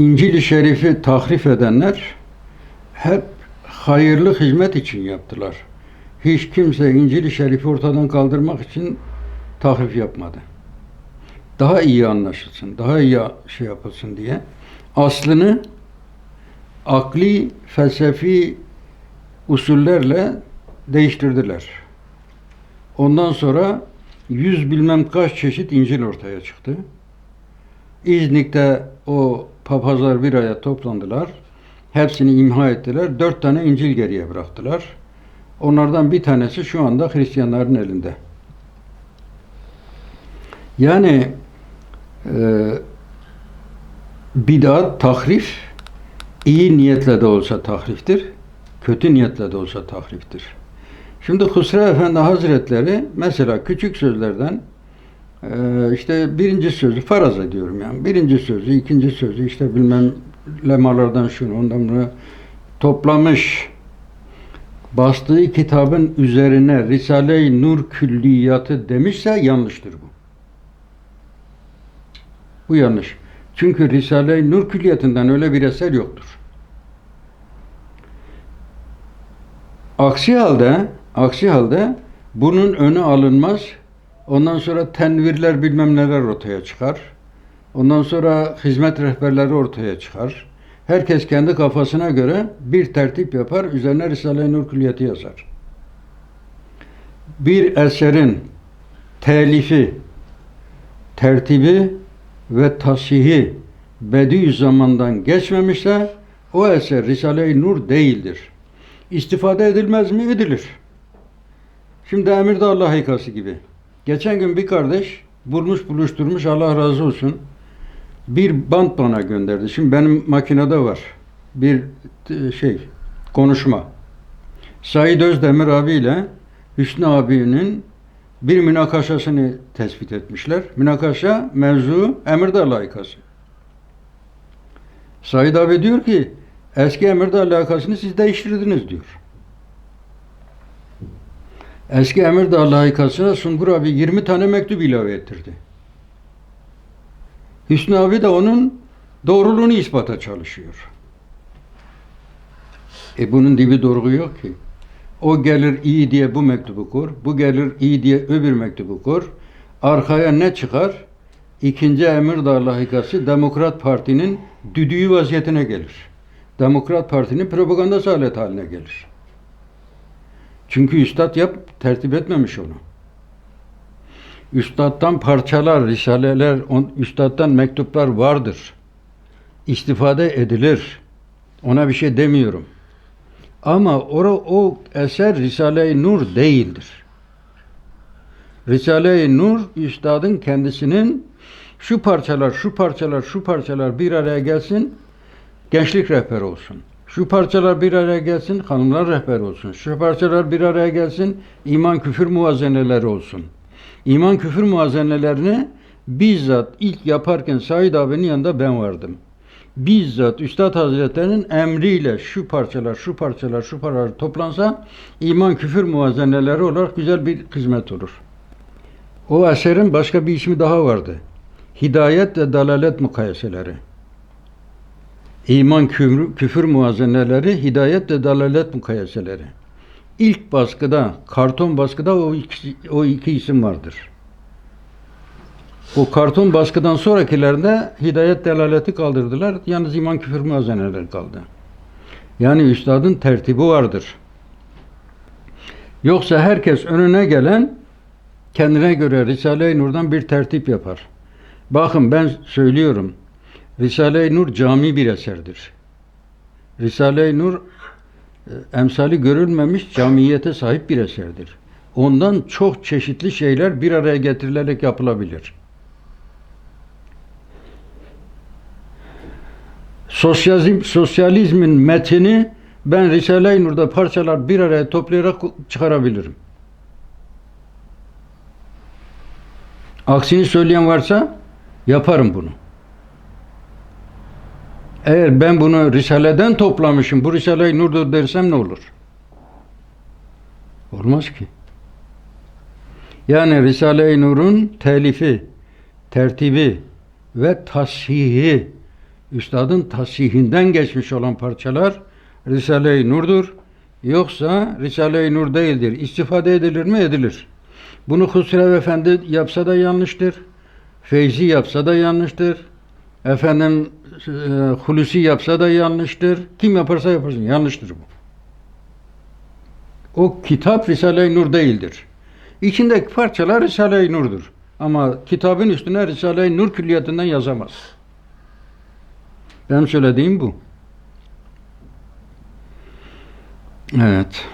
İncil-i Şerif'i tahrif edenler hep hayırlı hizmet için yaptılar. Hiç kimse İncil-i Şerif'i ortadan kaldırmak için tahrif yapmadı. Daha iyi anlaşılsın, daha iyi şey yapılsın diye aslını akli, felsefi usullerle değiştirdiler. Ondan sonra yüz bilmem kaç çeşit İncil ortaya çıktı. İznik'te o papazlar bir aya toplandılar. Hepsini imha ettiler. Dört tane İncil geriye bıraktılar. Onlardan bir tanesi şu anda Hristiyanların elinde. Yani e, bid'at, tahrif iyi niyetle de olsa tahriftir, kötü niyetle de olsa tahriftir. Şimdi Husrev Efendi Hazretleri mesela küçük sözlerden işte birinci sözü faraz ediyorum yani. Birinci sözü, ikinci sözü işte bilmem lemalardan şunu ondan bunu toplamış. Bastığı kitabın üzerine Risale-i Nur Külliyatı demişse yanlıştır bu. Bu yanlış. Çünkü Risale-i Nur Külliyatından öyle bir eser yoktur. Aksi halde, aksi halde bunun önü alınmaz. Ondan sonra tenvirler bilmem neler ortaya çıkar. Ondan sonra hizmet rehberleri ortaya çıkar. Herkes kendi kafasına göre bir tertip yapar, üzerine Risale-i Nur Külliyatı yazar. Bir eserin telifi, tertibi ve tasihi Bediüzzaman'dan geçmemişse o eser Risale-i Nur değildir. İstifade edilmez mi? Edilir. Şimdi Emirdağ layıkası gibi. Geçen gün bir kardeş bulmuş buluşturmuş Allah razı olsun. Bir bant bana gönderdi. Şimdi benim makinede var. Bir e, şey konuşma. Said Özdemir abiyle Hüsnü abinin bir münakaşasını tespit etmişler. Münakaşa mevzu Emirdağ layıkası. Said abi diyor ki eski Emirdağ layıkasını siz değiştirdiniz diyor. Eski Emirdağ layıkasına Sungur abi 20 tane mektup ilave ettirdi. Hüsnü abi de onun doğruluğunu ispata çalışıyor. E bunun dibi doğru yok ki. O gelir iyi diye bu mektubu kur, bu gelir iyi diye öbür mektubu kur. Arkaya ne çıkar? İkinci Emirdağ lahikası Demokrat Parti'nin düdüğü vaziyetine gelir. Demokrat Parti'nin propaganda alet haline gelir. Çünkü üstad yap tertip etmemiş onu. Üstad'dan parçalar, risaleler, on, üstad'dan mektuplar vardır. İstifade edilir. Ona bir şey demiyorum. Ama o, o eser Risale-i Nur değildir. Risale-i Nur üstadın kendisinin şu parçalar, şu parçalar, şu parçalar bir araya gelsin, gençlik rehberi olsun. Şu parçalar bir araya gelsin, hanımlar rehber olsun. Şu parçalar bir araya gelsin, iman küfür muazeneleri olsun. İman küfür muazenelerini bizzat ilk yaparken Said abinin yanında ben vardım. Bizzat Üstad Hazretlerinin emriyle şu parçalar, şu parçalar, şu parçalar toplansa iman küfür muazeneleri olarak güzel bir hizmet olur. O eserin başka bir ismi daha vardı. Hidayet ve dalalet mukayeseleri. İman küfür, küfür muazeneleri, hidayet ve dalalet mukayeseleri. İlk baskıda, karton baskıda o iki, o iki isim vardır. O karton baskıdan sonrakilerinde hidayet delaleti kaldırdılar. Yalnız iman küfür muazeneleri kaldı. Yani üstadın tertibi vardır. Yoksa herkes önüne gelen kendine göre Risale-i Nur'dan bir tertip yapar. Bakın ben söylüyorum. Risale-i Nur cami bir eserdir. Risale-i Nur e, emsali görülmemiş camiyete sahip bir eserdir. Ondan çok çeşitli şeyler bir araya getirilerek yapılabilir. Sosyalizm, sosyalizmin metini ben Risale-i Nur'da parçalar bir araya toplayarak çıkarabilirim. Aksini söyleyen varsa yaparım bunu. Eğer ben bunu Risale'den toplamışım, bu Risale-i Nur'dur dersem ne olur? Olmaz ki. Yani Risale-i Nur'un telifi, tertibi ve tasihi Üstadın tasihinden geçmiş olan parçalar Risale-i Nur'dur. Yoksa Risale-i Nur değildir. İstifade edilir mi? Edilir. Bunu Husrev Efendi yapsa da yanlıştır. Feyzi yapsa da yanlıştır. Efendim Hulusi yapsa da yanlıştır. Kim yaparsa yaparsın yanlıştır bu. O kitap Risale-i Nur değildir. İçindeki parçalar Risale-i Nur'dur. Ama kitabın üstüne Risale-i Nur külliyatından yazamaz. Benim söylediğim bu. Evet.